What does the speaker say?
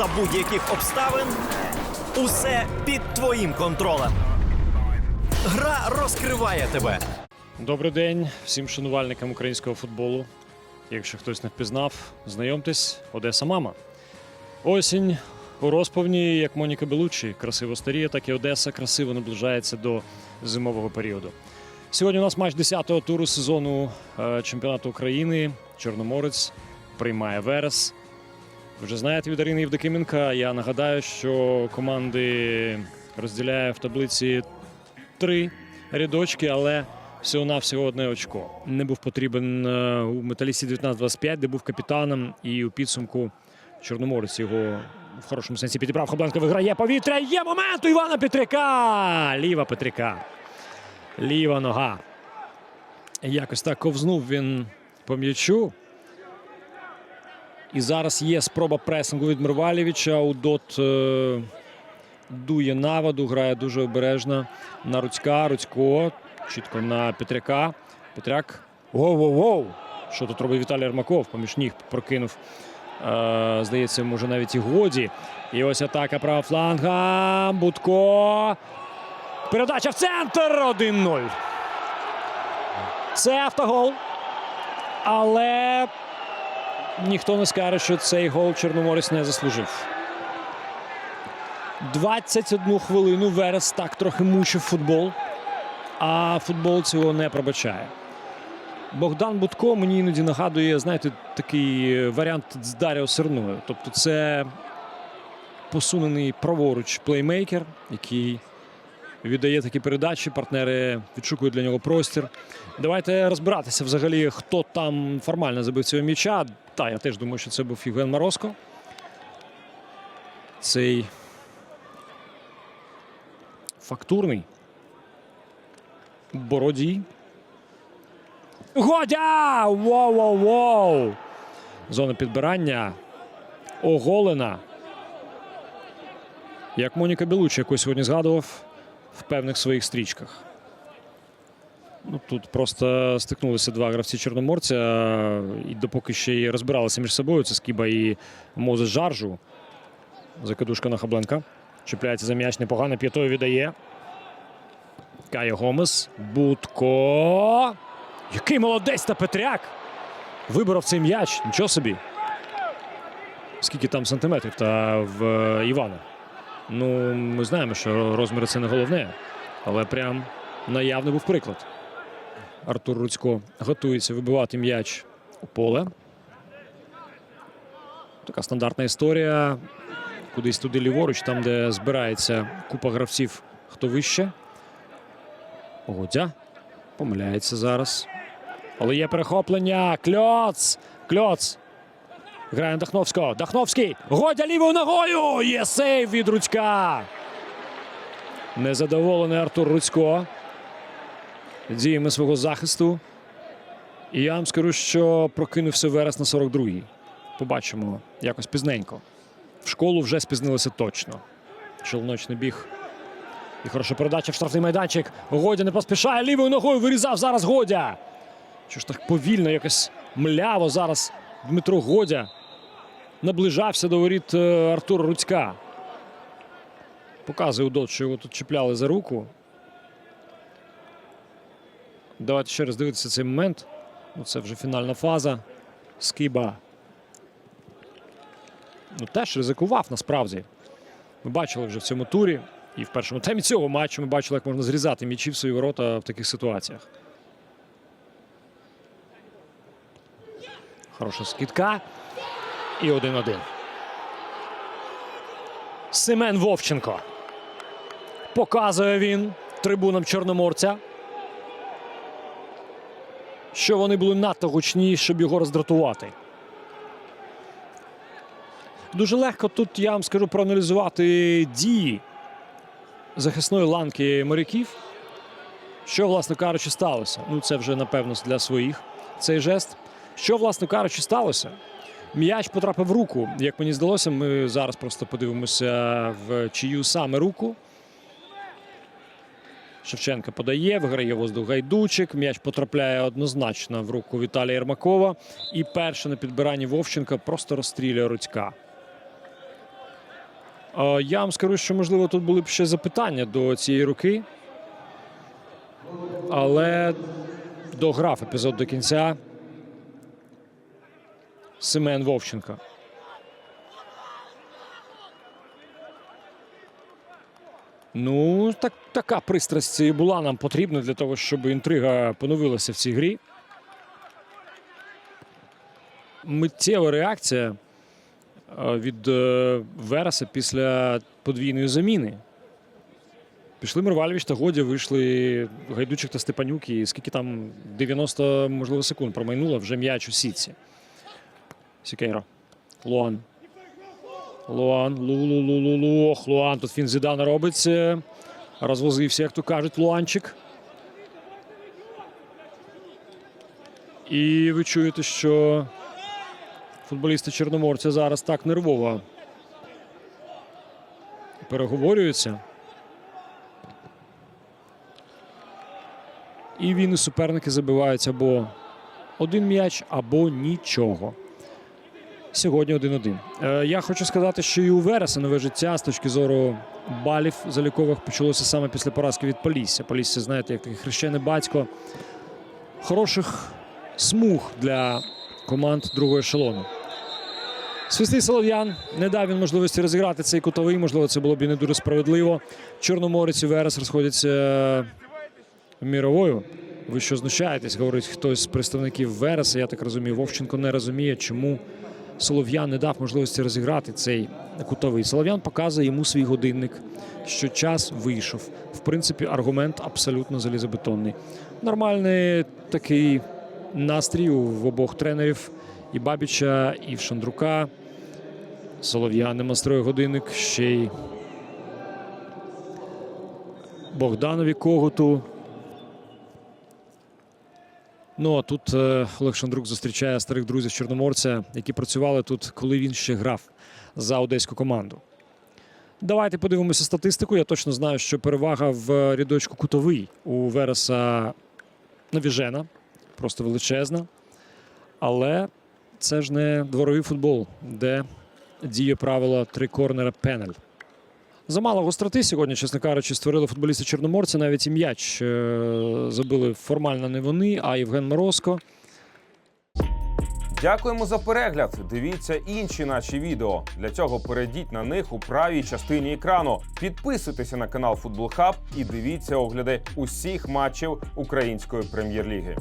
за будь-яких обставин. Усе під твоїм контролем. Гра розкриває тебе. Добрий день всім шанувальникам українського футболу. Якщо хтось не впізнав, знайомтесь, Одеса Мама. Осінь у розповні, як Моніка Белучі, красиво старіє, так і Одеса красиво наближається до зимового періоду. Сьогодні у нас матч 10-го туру сезону е, чемпіонату України. Чорноморець приймає Верес. Вже знаєте від Арини Євдокименка. Я нагадаю, що команди розділяє в таблиці три рядочки, але всього-навсього одне очко. Не був потрібен е, у металісті 19-25, де був капітаном, і у підсумку Чорноморець його в хорошому сенсі підібрав. Хобленко виграє повітря. Є момент у Івана Петряка! Ліва Петряка. Ліва нога. Якось так ковзнув він по м'ячу. І зараз є спроба пресингу від Мирвалєвича. Удот е, дує наводу, грає дуже обережно на Руцька. Руцько чітко на Петряка. Петряк. Воу-воу-воу! Що тут робить Віталій Армаков? Поміж ніг прокинув. Е, здається, може навіть і годі. І ось атака права фланга. Будко. Передача в центр. 1-0. Це автогол. Але ніхто не скаже, що цей гол Чорноморець не заслужив. 21 хвилину Верес так трохи мучив футбол, а футбол цього не пробачає. Богдан Будко мені іноді нагадує, знаєте, такий варіант з Даріо Серною. Тобто, це посунений праворуч плеймейкер, який віддає такі передачі. Партнери відшукують для нього простір. Давайте розбиратися взагалі, хто там формально забив цього м'яча. Та, я теж думаю, що це був Євген Морозко. Цей фактурний. Бородій. Годя! Воу-воу-воу! Зона підбирання. Оголена. Як Моніка Білучі, яку сьогодні згадував в певних своїх стрічках. Ну, тут просто стикнулися два гравці Чорноморця, і допоки ще й розбиралися між собою. Це Скіба і Мозес Жаржу. Закидушка на Хабленка. Чіпляється за м'яч непогано. П'ятою віддає. Кайо Гомес. Будко. Який молодець та Петряк. Виборов цей м'яч. Нічого собі. Скільки там сантиметрів та в е, Івана. Ну, ми знаємо, що розміри це не головне. Але прям наявний був приклад. Артур Руцько готується вибивати м'яч у поле. Така стандартна історія. Кудись туди ліворуч, там, де збирається купа гравців, хто вище. Годя помиляється зараз. Але є перехоплення. Кльоц! Кльоц! Грає на Дахновського. Дахновський. Годя лівою ногою. Є сейв від Руцька. Незадоволений Артур Руцько. Діями свого захисту. І я вам скажу, що прокинувся Верес на 42-й. Побачимо якось пізненько. В школу вже спізнилися точно. Челночний біг. І хороша передача в штрафний майданчик. Годя не поспішає лівою ногою. Вирізав зараз Годя. Що ж так повільно, якось мляво зараз Дмитро Годя наближався до воріт е, Артура Руцька. Показує Удот, що його тут чіпляли за руку. Давайте ще раз дивитися цей момент. Ну, Це вже фінальна фаза. Скиба. Ну, теж ризикував насправді. Ми бачили вже в цьому турі. І в першому темі цього матчу ми бачили, як можна зрізати м'ячі в свої ворота в таких ситуаціях. Хороша скидка. І 1-1. Семен Вовченко. Показує він трибунам Чорноморця. Що вони були надто гучні, щоб його роздратувати. Дуже легко тут я вам скажу проаналізувати дії захисної ланки моряків. Що, власне кажучи, сталося? Ну, це вже напевно для своїх цей жест. Що, власне кажучи, сталося? М'яч потрапив в руку. Як мені здалося, ми зараз просто подивимося в чию саме руку. Шевченка подає, виграє воздух гайдучик. М'яч потрапляє однозначно в руку Віталія Єрмакова. І перше на підбиранні Вовченка просто розстрілює Руцька. Я вам скажу, що можливо тут були б ще запитання до цієї руки. Але дограв епізод до кінця. Семен Вовченко. Ну, так, така пристрасть і була нам потрібна для того, щоб інтрига поновилася в цій грі. Миттєва реакція е, від е, Вереса після подвійної заміни. Пішли Мервальович та Годя, вийшли Гайдучик та Степанюк. І скільки там 90, можливо, секунд промайнуло вже м'яч у сітці. Сікейро. Луан. Луан. Лу-лу-лу-лу-лу. Луан. Тут він Зідана робить. Розвозився, як то кажуть, Луанчик. І ви чуєте, що футболісти Чорноморця зараз так нервово переговорюються. І він і суперники забивають або один м'яч, або нічого. Сьогодні 1-1. Е, Я хочу сказати, що і у Вереса нове життя з точки зору балів залікових почалося саме після поразки від Полісся. Полісся, знаєте, як такий хрещене батько хороших смуг для команд другого ешелону. Свистий Солов'ян не дав він можливості розіграти цей кутовий. Можливо, це було б і не дуже справедливо. Чорноморець і Верес розходяться міровою. Ви що знущаєтесь? Говорить хтось з представників Вереса. Я так розумію, Вовченко не розуміє, чому Солов'ян не дав можливості розіграти цей кутовий. Солов'ян показує йому свій годинник, що час вийшов. В принципі, аргумент абсолютно залізобетонний. Нормальний такий настрій в обох тренерів і Бабіча, і в Шандрука. Солов'ян демонструє годинник ще й Богданові Коготу. Ну а тут е, Олег Шандрук зустрічає старих друзів Чорноморця, які працювали тут, коли він ще грав за одеську команду. Давайте подивимося статистику. Я точно знаю, що перевага в рядочку кутовий у Вереса навіжена, просто величезна. Але це ж не дворовий футбол, де діє правило три корнера пенель. Замало гостроти сьогодні, чесно кажучи, створили футболісти Чорноморця. Навіть і м'яч е, забили формально не вони, а Євген Морозко. Дякуємо за перегляд. Дивіться інші наші відео. Для цього перейдіть на них у правій частині екрану. Підписуйтеся на канал Футбол Хаб і дивіться огляди усіх матчів української прем'єр-ліги.